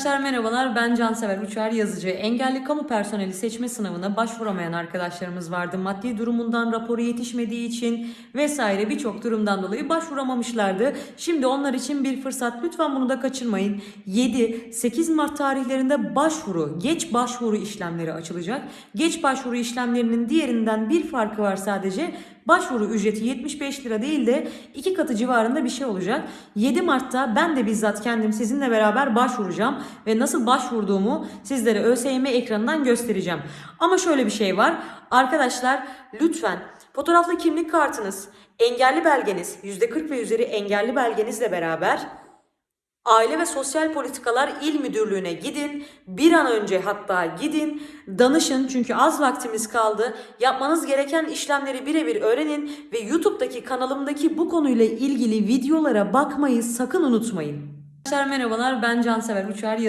Arkadaşlar merhabalar ben Cansever Uçar yazıcı. Engelli kamu personeli seçme sınavına başvuramayan arkadaşlarımız vardı. Maddi durumundan raporu yetişmediği için vesaire birçok durumdan dolayı başvuramamışlardı. Şimdi onlar için bir fırsat. Lütfen bunu da kaçırmayın. 7-8 Mart tarihlerinde başvuru, geç başvuru işlemleri açılacak. Geç başvuru işlemlerinin diğerinden bir farkı var sadece. Başvuru ücreti 75 lira değil de iki katı civarında bir şey olacak. 7 Mart'ta ben de bizzat kendim sizinle beraber başvuracağım ve nasıl başvurduğumu sizlere ÖSYM ekranından göstereceğim. Ama şöyle bir şey var. Arkadaşlar lütfen fotoğraflı kimlik kartınız, engelli belgeniz, %40 ve üzeri engelli belgenizle beraber Aile ve Sosyal Politikalar İl Müdürlüğü'ne gidin. Bir an önce hatta gidin. Danışın çünkü az vaktimiz kaldı. Yapmanız gereken işlemleri birebir öğrenin ve YouTube'daki kanalımdaki bu konuyla ilgili videolara bakmayı sakın unutmayın. Arkadaşlar merhabalar ben Cansever Uçar yazı